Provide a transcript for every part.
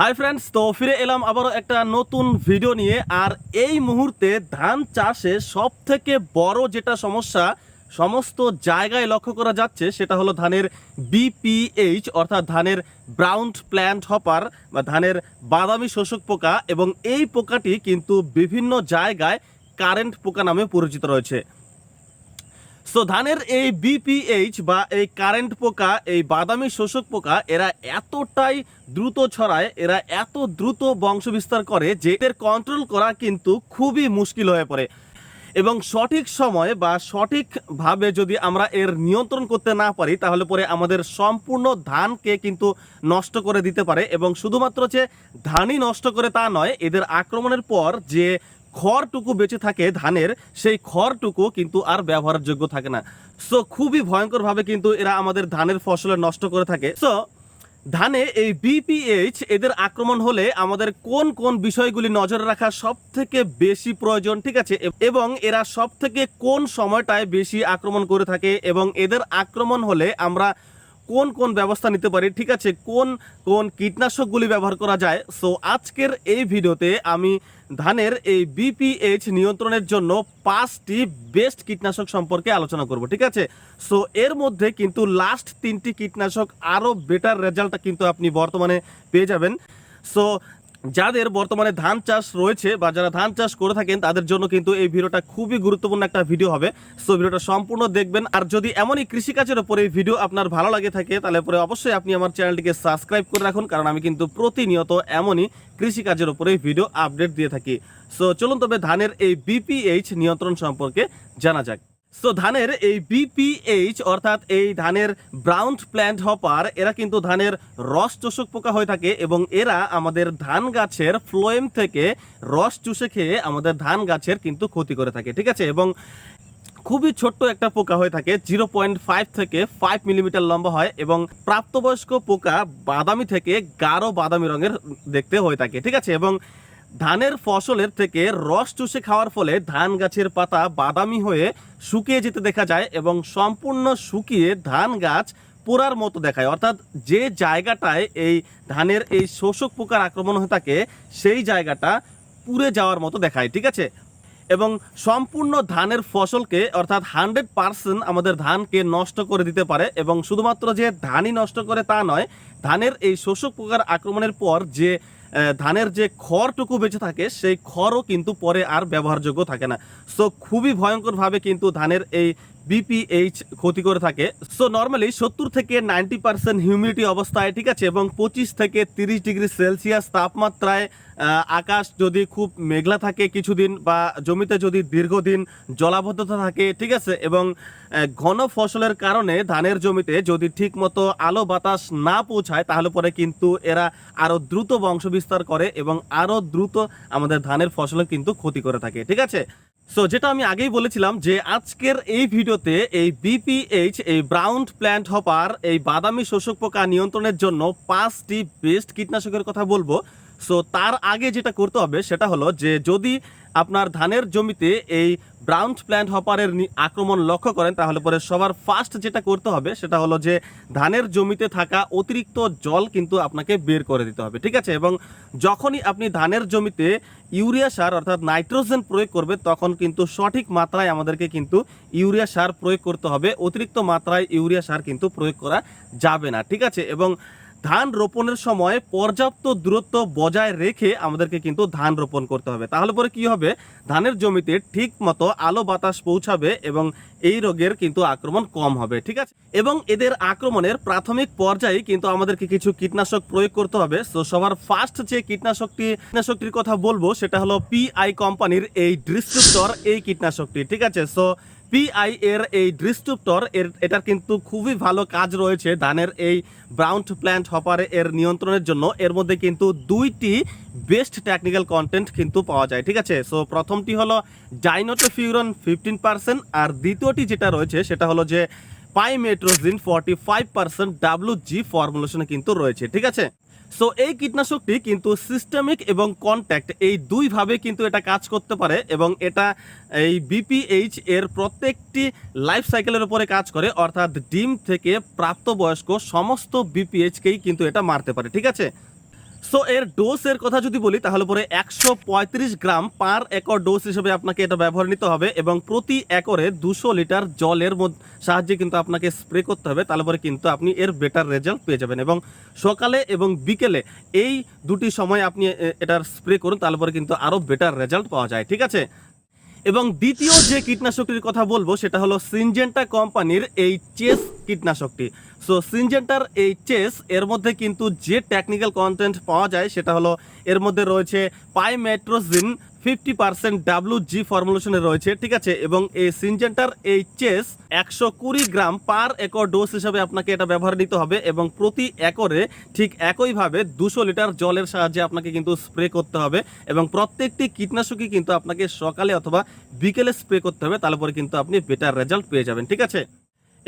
Hi friends তো ফিরে এলাম আবারও একটা নতুন ভিডিও নিয়ে। আর এই মুহূর্তে ধান চাষে সব থেকে বড় যেটা সমস্যা, সমস্ত জায়গায় লক্ষ্য করা যাচ্ছে সেটা হলো ধানের বিপিএইচ অর্থাৎ ধানের ব্রাউন প্ল্যান্ট হপার বা ধানের বাদামি শোষক পোকা, এবং এই পোকাটি কিন্তু বিভিন্ন জায়গায় কারেন্ট পোকা নামে পরিচিত রয়েছে। সো ধানের এই বিপিএইচ বা এই কারেন্ট পোকা, এই বাদামি শোষক পোকা, এরা এতটাই দ্রুত ছড়ায়, এরা এত দ্রুত বংশ বিস্তার করে যে এদের কন্ট্রোল করা কিন্তু খুবই মুশকিল হয়ে পড়ে। এবং সঠিক সময়ে বা সঠিকভাবে যদি আমরা এর নিয়ন্ত্রণ করতে না পারি, তাহলে পরে আমাদের সম্পূর্ণ ধানকে কিন্তু নষ্ট করে দিতে পারে। এবং শুধুমাত্র যে ধানই নষ্ট করে তা নয়, এদের আক্রমণের পর যে খড়টুকু বেঁচে থাকে ধানের, সেই খড়টুকু কিন্তু আর ব্যবহারের যোগ্য থাকে না। সো খুবই ভয়ঙ্করভাবে কিন্তু এরা আমাদের ধানের ফসলে নষ্ট করে থাকে। সো ধানে এই বিপিএইচ এদের আক্রমণ হলে আমাদের কোন কোন বিষয়গুলি নজরে রাখা সব থেকে বেশি প্রয়োজন, ঠিক আছে? এবং এরা সব থেকে কোন সময়টায় বেশি আক্রমণ করে থাকে এবং এদের আক্রমণ হলে আমরা কোন কোন ব্যবস্থা নিতে পারি, ঠিক আছে? কোন কোন কীটনাশকগুলি ব্যবহার করা যায়? সো আজকের এই ভিডিওতে আমি ধানের এই বিপিএইচ নিয়ন্ত্রণের জন্য পাঁচটি বেস্ট কীটনাশক সম্পর্কে আলোচনা করব, ঠিক আছে? সো এর মধ্যে কিন্তু লাস্ট তিনটি কীটনাশক আরও বেটার রেজাল্টটা কিন্তু আপনি বর্তমানে পেয়ে যাবেন। সো যাদের বর্তমানে ধান চাষ রয়েছে বা যারা ধান চাষ করে থাকেন, তাদের জন্য কিন্তু এই ভিডিওটা খুবই গুরুত্বপূর্ণ একটা ভিডিও হবে। সো ভিডিওটা সম্পূর্ণ দেখবেন। আর যদি এমনই কৃষিকাজের উপরে এই ভিডিও আপনার ভালো লাগে থাকে, তাহলে পরে অবশ্যই আপনি আমার চ্যানেলটিকে সাবস্ক্রাইব করে রাখুন, কারণ আমি কিন্তু প্রতিনিয়ত এমনই কৃষিকাজের উপরে ভিডিও আপডেট দিয়ে থাকি। সো চলুন তবে ধানের এই বিপিএইচ নিয়ন্ত্রণ সম্পর্কে জানা যাক। সো ধানের এই বিপিএইচ অর্থাৎ এই ধানের ব্রাউন প্ল্যান্ট হপার এরা কিন্তু ধানের রস চোষক পোকা হয়ে থাকে এবং এরা আমাদের ধান গাছের ফ্লোয়েম থেকে রস চুষে খেয়ে আমাদের ধান গাছের কিন্তু ক্ষতি করে থাকে, ঠিক আছে? এবং খুবই ছোট্ট একটা পোকা হয়ে থাকে জিরো পয়েন্ট ফাইভ থেকে ফাইভ মিলিমিটার লম্বা হয় এবং প্রাপ্তবয়স্ক পোকা বাদামি থেকে গাঢ় বাদামি রঙের দেখতে হয়ে থাকে, ঠিক আছে? এবং ধানের ফসলের থেকে রস চুষে খাওয়ার ফলে ধান গাছের পাতা বাদামি হয়ে শুকিয়ে যেতে দেখা যায় এবং সম্পূর্ণ শুকিয়ে ধান গাছ পোড়ার মতো দেখায়। অর্থাৎ যে জায়গাটায় এই ধানের এই শোষক পোকার আক্রমণ হয়ে থাকে, সেই জায়গাটা পুড়ে যাওয়ার মতো দেখায়, ঠিক আছে? এবং সম্পূর্ণ ধানের ফসলকে অর্থাৎ হান্ড্রেড পার্সেন্ট আমাদের ধানকে নষ্ট করে দিতে পারে এবং শুধুমাত্র যে ধানই নষ্ট করে তা নয়, ধানের এই শোষক পোকার আক্রমণের পর যে ধানের যে খড়টুকু বেঁচে থাকে, সেই খড়ও কিন্তু পরে আর ব্যবহারযোগ্য থাকে না। সো খুবই ভয়ঙ্করভাবে কিন্তু ধানের এই বিপিএইচ ক্ষতি করে থাকে। সো নর্মালি সত্তর থেকে নাইনটি পার্সেন্ট হিউমিডিটি অবস্থায়, ঠিক আছে? এবং পঁচিশ থেকে তিরিশ ডিগ্রি সেলসিয়াস তাপমাত্রায় আকাশ যদি খুব মেঘলা থাকে কিছুদিন বা জমিতে যদি দীর্ঘদিন জলাবদ্ধতা থাকে, ঠিক আছে? এবং ঘন ফসলের কারণে ধানের জমিতে যদি ঠিক মতো আলো বাতাস না পৌঁছায়, তাহলে পরে কিন্তু এরা আরও দ্রুত বংশবিস্তার করে এবং আরও দ্রুত আমাদের ধানের ফসলের কিন্তু ক্ষতি করে থাকে, ঠিক আছে? সো যেটা আমি আগেই বলেছিলাম যে আজকের এই ভিডিওতে এই বিপিএইচ এই ব্রাউন প্ল্যান্ট হপার এই বাদামি শোষক পোকা নিয়ন্ত্রণের জন্য পাঁচটি বেস্ট কীটনাশকের কথা বলব। সো তার আগে যেটা করতে হবে, সেটা হলো যে যদি আপনার ধানের জমিতে এই ব্রাউন প্ল্যান্ট হপারের আক্রমণ লক্ষ্য করেন, তাহলে পরে সবার ফার্স্ট যেটা করতে হবে, সেটা হলো যে ধানের জমিতে থাকা অতিরিক্ত জল কিন্তু আপনাকে বের করে দিতে হবে, ঠিক আছে? এবং যখনই আপনি ধানের জমিতে ইউরিয়া সার, অর্থাৎ নাইট্রোজেন প্রয়োগ করবে তখন কিন্তু সঠিক মাত্রায় আমাদেরকে কিন্তু ইউরিয়া সার প্রয়োগ করতে হবে। অতিরিক্ত মাত্রায় ইউরিয়া সার কিন্তু প্রয়োগ করা যাবে না, ঠিক আছে? এবং ধান রোপণের সময় পর্যাপ্ত দূরত্ব বজায় রেখে আমাদেরকে কিন্তু ধান রোপণ করতে হবে। তাহলে পরে কি হবে? ধানের জমিতে ঠিক মতো আলো বাতাস পৌঁছাবে এবং এই রোগের কিন্তু আক্রমণ কম হবে, ঠিক আছে? এবং এদের আক্রমণের প্রাথমিক পর্যায়ে কিন্তু আমাদেরকে কিছু কীটনাশক প্রয়োগ করতে হবে। তো সবার ফার্স্ট যে কীটনাশকটি, কীটনাশকটির কথা বলব, সেটা হলো পিআই কোম্পানির এই ডিস্ট্রিপ্টর এই কীটনাশকটি, ঠিক আছে? সো পিআই এর এই ডিস্ট্রিপ্টর এর, এটার কিন্তু খুবই ভালো কাজ রয়েছে ধানের এই ব্রাউন প্ল্যান্ট হপারে এর নিয়ন্ত্রণের জন্য। এর মধ্যে কিন্তু দুইটি বেস্ট টেকনিক্যাল কন্টেন্ট কিন্তু পাওয়া যায়, ঠিক আছে? সো প্রথমটি হলো ডাইনোটোফিউরন ফিফটিন পার্সেন্ট আর দ্বিতীয়টি যেটা রয়েছে সেটা হলো যে pymetrozine forty five percent W G ফর্মুলেশনে কিন্তু রয়েছে, ঠিক আছে? সো এই কীটনাশকটি কিন্তু সিস্টেমিক এবং কন্ট্যাক্ট এই দুইভাবে কিন্তু এটা কাজ করতে পারে এবং এটা এই বিপিএইচ এর প্রত্যেকটি লাইফ সাইকেলের উপরে কাজ করে, অর্থাৎ ডিম থেকে প্রাপ্তবয়স্ক সমস্ত বিপিএইচকেই কিন্তু এটা মারতে পারে, ঠিক আছে? সো এর ডোজের কথা যদি বলি, তাহলে পরে একশো পঁয়ত্রিশ গ্রাম পার একর ডোজ হিসেবে আপনাকে এটা ব্যবহার নিতে হবে এবং প্রতি একরে দুশো লিটার জলের সাহায্যে কিন্তু আপনাকে স্প্রে করতে হবে, তাহলে পরে কিন্তু আপনি এর বেটার রেজাল্ট পেয়ে যাবেন। এবং সকালে এবং বিকেলে এই দুটি সময় আপনি এটার স্প্রে করুন, তাহলে পরে কিন্তু আরও বেটার রেজাল্ট পাওয়া যায়, ঠিক আছে? এবং দ্বিতীয় যে কীটনাশকটির কথা বলব, সেটা হলো সিনজেন্টা কোম্পানির এই চেস কীটনাশকটি। সো সিনজেন্টার এই চেস, এর মধ্যে কিন্তু যে টেকনিক্যাল কন্টেন্ট পাওয়া যায়, সেটা হলো এর মধ্যে রয়েছে pymetrozine fifty percent W G ফর্মুলেশনে রয়েছে, ঠিক আছে? এবং এই সিনজেন্টার এই চেস একশো কুড়ি গ্রাম পার একর ডোজ হিসাবে আপনাকে এটা ব্যবহার নিতে হবে এবং প্রতি একরে ঠিক একইভাবে দুশো লিটার জলের সাহায্যে আপনাকে কিন্তু স্প্রে করতে হবে এবং প্রত্যেকটি কীটনাশকই কিন্তু আপনাকে সকালে অথবা বিকেলে স্প্রে করতে হবে, তাহলে পরে কিন্তু আপনি বেটার রেজাল্ট পেয়ে যাবেন, ঠিক আছে?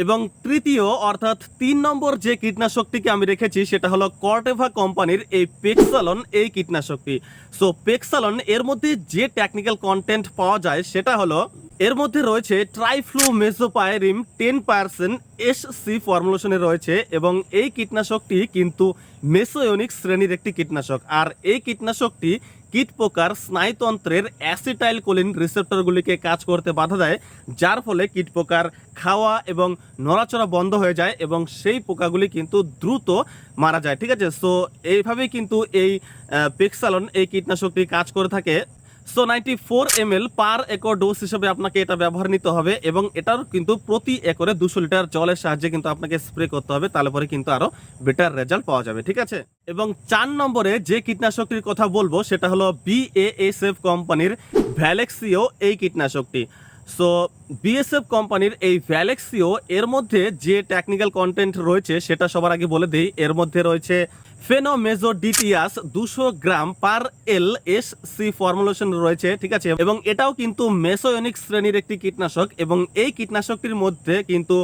এবং তৃতীয়, অর্থাৎ তিন নম্বর যে কীটনাশকটিকে আমি রেখেছি, সেটা হলো কর্টেভা কোম্পানির এই পেক্সালন এই কীটনাশকটি। সো পেক্সালন এর মধ্যে যে টেকনিক্যাল কন্টেন্ট পাওয়া যায়, সেটা হলো এর মধ্যে রয়েছে triflumezopyrim ten percent S C ফর্মুলেশনে রয়েছে এবং এই কীটনাশকটি কিন্তু মেসোয়নিক শ্রেণির একটি কীটনাশক। আর এই কীটনাশকটি কীটপোকার স্নায়ুতন্ত্রের অ্যাসিটাইল কোলিন রিসেপ্টরগুলিকে কাজ করতে বাধা দেয়, যার ফলে কীট পোকার খাওয়া এবং নড়াচড়া বন্ধ হয়ে যায় এবং সেই পোকাগুলি কিন্তু দ্রুত মারা যায়, ঠিক আছে? সো এইভাবেই কিন্তু এই পেক্সালন এই কীটনাশকটি কাজ করে থাকে। So ninety four M L per acre dose হিসেবে আপনাকে এটা ব্যবহার নিতে হবে এবং এটার কিন্তু প্রতি একরে দুশো লিটার জলের সাহায্যে কিন্তু আপনাকে স্প্রে করতে হবে, তাহলে পরে কিন্তু আরও বেটার রেজাল্ট পাওয়া যাবে, ঠিক আছে? এবং চার নম্বরে যে কীটনাশকটির কথা বলব, সেটা হলো বিএএসএফ কোম্পানির ভ্যালেক্সিও এই কীটনাশকটি। সো বিএসএফ কোম্পানির এই ভ্যালেক্সিও এর মধ্যে যে টেকনিক্যাল কন্টেন্ট রয়েছে, সেটা সবার আগে বলে দিই, এর মধ্যে রয়েছে ফেনোমেজোডিটিয়াস দুশো gram per L S C formulation রয়েছে, ঠিক আছে? এবং এটাও কিন্তু মেসোয়নিক শ্রেণির একটি কীটনাশক এবং এই কীটনাশকটির মধ্যে কিন্তু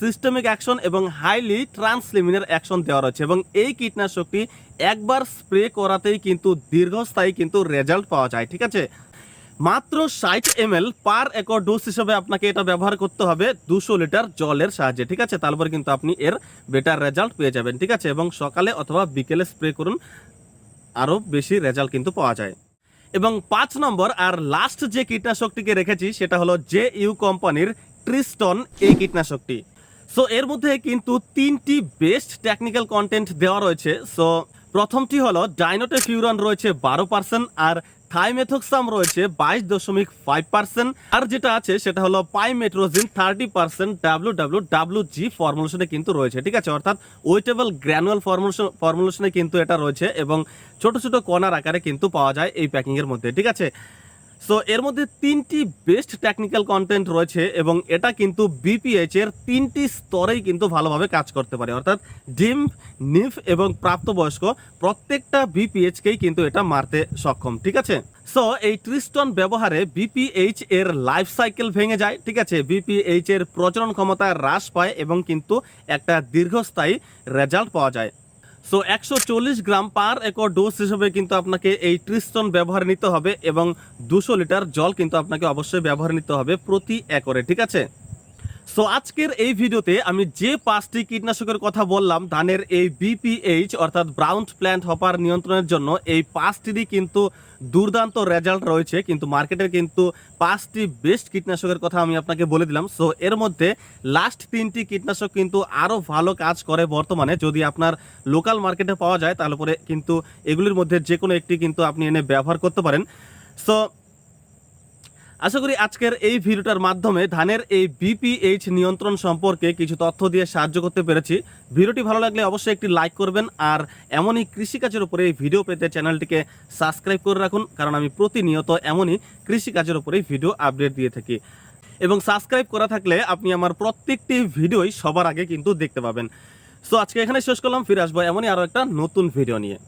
সিস্টেমিক অ্যাকশন এবং হাইলি ট্রান্সলিমিনার অ্যাকশন দেওয়া রয়েছে এবং এই কীটনাশকটি একবার স্প্রে করাতেই কিন্তু দীর্ঘস্থায়ী কিন্তু রেজাল্ট পাওয়া যায়, ঠিক আছে? মাত্র ষাট এম পার একর ডোজ হিসেবে আপনাকে এটা ব্যবহার করতে হবে দুশো লিটার জলের সাহায্যে, ঠিক আছে? তারপর কিন্তু আপনি এর বেটার রেজাল্ট পেয়ে যাবেন, ঠিক আছে? এবং সকালে অথবা বিকেলে স্প্রে করুন, আরও বেশি রেজাল্ট কিন্তু পাওয়া যায়। এবং পাঁচ নম্বর আর লাস্ট যে কীটনাশকটিকে রেখেছি, সেটা হলো জে ইউ কোম্পানির ট্রিস্টন এই কীটনাশকটি। সো এর মধ্যে কিন্তু তিনটি বেস্ট টেকনিক্যাল কন্টেন্ট দেওয়া রয়েছে। সো প্রথমটি হলো ডাইনোটে ফিউরন রয়েছে বারো পার্সেন্ট আর থাইমেথক্সাম রয়েছে বাইশ দশমিক ফাইভ পার্সেন্ট। আর যেটা আছে, সেটা হলো pymetrozine thirty percent W W W G ফর্মুলেশনে কিন্তু রয়েছে, ঠিক আছে? অর্থাৎ ওয়েটেবল গ্র্যানুয়াল ফর্মুলেশন, ফর্মুলেশনে কিন্তু এটা রয়েছে এবং ছোট ছোট কণার আকারে কিন্তু পাওয়া যায় এই প্যাকিংয়ের মধ্যে, ঠিক আছে? সো এর মধ্যে তিনটি বেস্ট টেকনিক্যাল কন্টেন্ট রয়েছে এবং এটা কিন্তু বিপিএইচ এর তিনটি স্তরেই কিন্তু ভালোভাবে কাজ করতে পারে। অর্থাৎ ডিম নিফ এবং প্রাপ্তবয়স্ক প্রত্যেকটা বিপিএইচকেই কিন্তু এটা মারতে সক্ষম, ঠিক আছে? সো এই ট্রিস্টন ব্যবহারে বিপিএইচ এর লাইফ সাইকেল ভেঙে যায়, ঠিক আছে? বিপিএইচ এর প্রজনন ক্ষমতা হ্রাস পায় এবং কিন্তু একটা দীর্ঘস্থায়ী রেজাল্ট পাওয়া যায়। সো একশো চল্লিশ গ্রাম পার একর ডোজ হিসেবে কিন্তু আপনাকে এই ট্রিস্টন ব্যবহার নিতে হবে এবং দুশো লিটার জল কিন্তু আপনাকে অবশ্যই ব্যবহার নিতে হবে প্রতি একরে, ঠিক আছে? সো আজকের এই ভিডিওতে আমি যে পাঁচটি কীটনাশকের কথা বললাম, ধানের এই বিপিএইচ অর্থাৎ ব্রাউন প্ল্যান্ট হপার নিয়ন্ত্রণের জন্য এই পাঁচটিরই কিন্তু দুর্দান্ত রেজাল্ট রয়েছে। কিন্তু মার্কেটের কিন্তু পাঁচটি বেস্ট কীটনাশকের কথা আমি আপনাকে বলে দিলাম। সো এর মধ্যে লাস্ট তিনটি কীটনাশক কিন্তু আরও ভালো কাজ করে বর্তমানে। যদি আপনার লোকাল মার্কেটে পাওয়া যায়, তাহলে পরে কিন্তু এগুলির মধ্যে যে কোনো একটি কিন্তু আপনি এনে ব্যবহার করতে পারেন। সো আশা করি আজকের এই ভিডিওটার মাধ্যমে ধানের এই বিপিএইচ নিয়ন্ত্রণ সম্পর্কে কিছু তথ্য দিয়ে সাহায্য করতে পেরেছি। ভিডিওটি ভালো লাগলে অবশ্যই একটি লাইক করবেন আর এমনই কৃষিকাজের উপরে এই ভিডিও পেতে চ্যানেলটিকে সাবস্ক্রাইব করে রাখুন, কারণ আমি প্রতিনিয়ত এমনই কৃষিকাজের উপরেই ভিডিও আপডেট দিয়ে থাকি। এবং সাবস্ক্রাইব করা থাকলে আপনি আমার প্রত্যেকটি ভিডিওই সবার আগে কিন্তু দেখতে পাবেন। সো আজকে এখানে শেষ করলাম, ফিরে আসব এমনই আরও একটা নতুন ভিডিও নিয়ে।